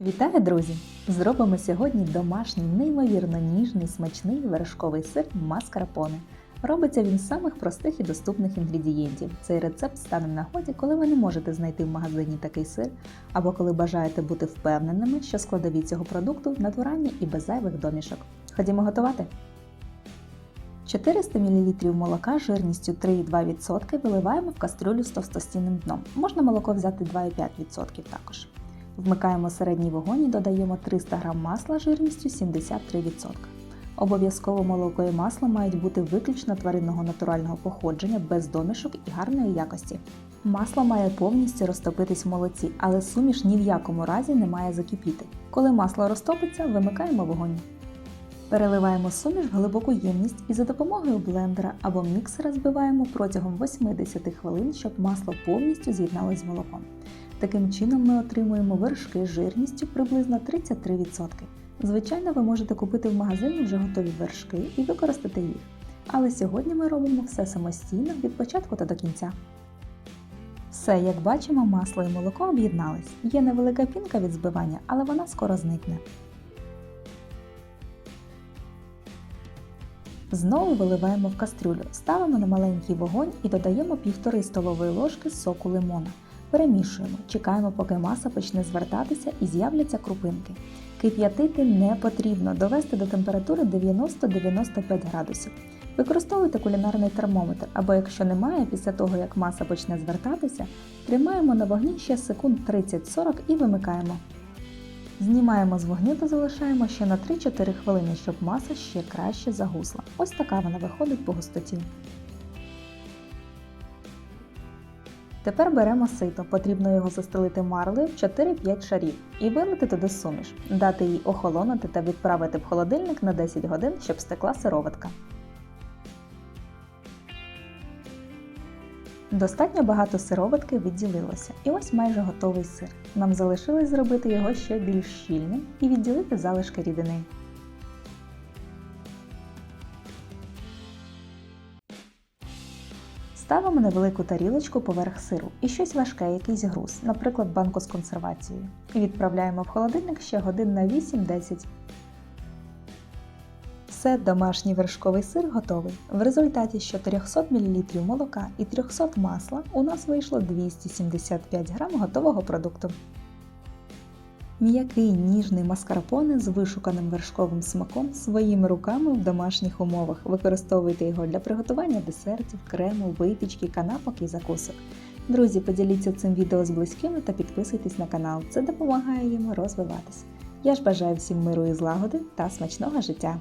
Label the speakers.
Speaker 1: Вітаю, друзі! Зробимо сьогодні домашній, неймовірно ніжний, смачний вершковий сир маскарпоне. Робиться він з самих простих і доступних інгредієнтів. Цей рецепт стане в нагоді, коли ви не можете знайти в магазині такий сир, або коли бажаєте бути впевненими, що складові цього продукту натуральні і без зайвих домішок. Ходімо готувати! 400 мл молока жирністю 3,2% виливаємо в кастрюлю з товстостінним дном. Можна молоко взяти 2,5% також. Вмикаємо середній вогонь і додаємо 300 г масла жирністю 73%. Обов'язково молоко і масло мають бути виключно тваринного натурального походження, без домішок і гарної якості. Масло має повністю розтопитись в молоці, але суміш ні в якому разі не має закипіти. Коли масло розтопиться, вимикаємо вогонь. Переливаємо суміш в глибоку ємність і за допомогою блендера або міксера збиваємо протягом 80 хвилин, щоб масло повністю з'єдналось з молоком. Таким чином ми отримуємо вершки з жирністю приблизно 33%. Звичайно, ви можете купити в магазині вже готові вершки і використати їх. Але сьогодні ми робимо все самостійно від початку та до кінця. Все, як бачимо, масло і молоко об'єднались. Є невелика пінка від збивання, але вона скоро зникне. Знову виливаємо в кастрюлю, ставимо на маленький вогонь і додаємо 1,5 столової ложки соку лимона. Перемішуємо, чекаємо, поки маса почне звертатися і з'являться крупинки. Кип'ятити не потрібно, довести до температури 90-95 градусів. Використовуйте кулінарний термометр, або якщо немає, після того як маса почне звертатися, тримаємо на вогні ще секунд 30-40 і вимикаємо. Знімаємо з вогню та залишаємо ще на 3-4 хвилини, щоб маса ще краще загусла. Ось така вона виходить по густоті. Тепер беремо сито, потрібно його застелити марлею в 4-5 шарів і вилити туди суміш, дати їй охолонути та відправити в холодильник на 10 годин, щоб стекла сироватка. Достатньо багато сироватки відділилося, і ось майже готовий сир. Нам залишилось зробити його ще більш щільним і відділити залишки рідини. Ставимо невелику тарілочку поверх сиру і щось важке, якийсь груз, наприклад, банку з консервацією. І відправляємо в холодильник ще годин на 8-10. Все, домашній вершковий сир готовий. В результаті з 400 мл молока і 300 масла у нас вийшло 275 г готового продукту. М'який ніжний маскарпоне з вишуканим вершковим смаком своїми руками в домашніх умовах. Використовуйте його для приготування десертів, крему, випічки, канапок і закусок. Друзі, поділіться цим відео з близькими та підписуйтесь на канал. Це допомагає йому розвиватись. Я ж бажаю всім миру і злагоди та смачного життя!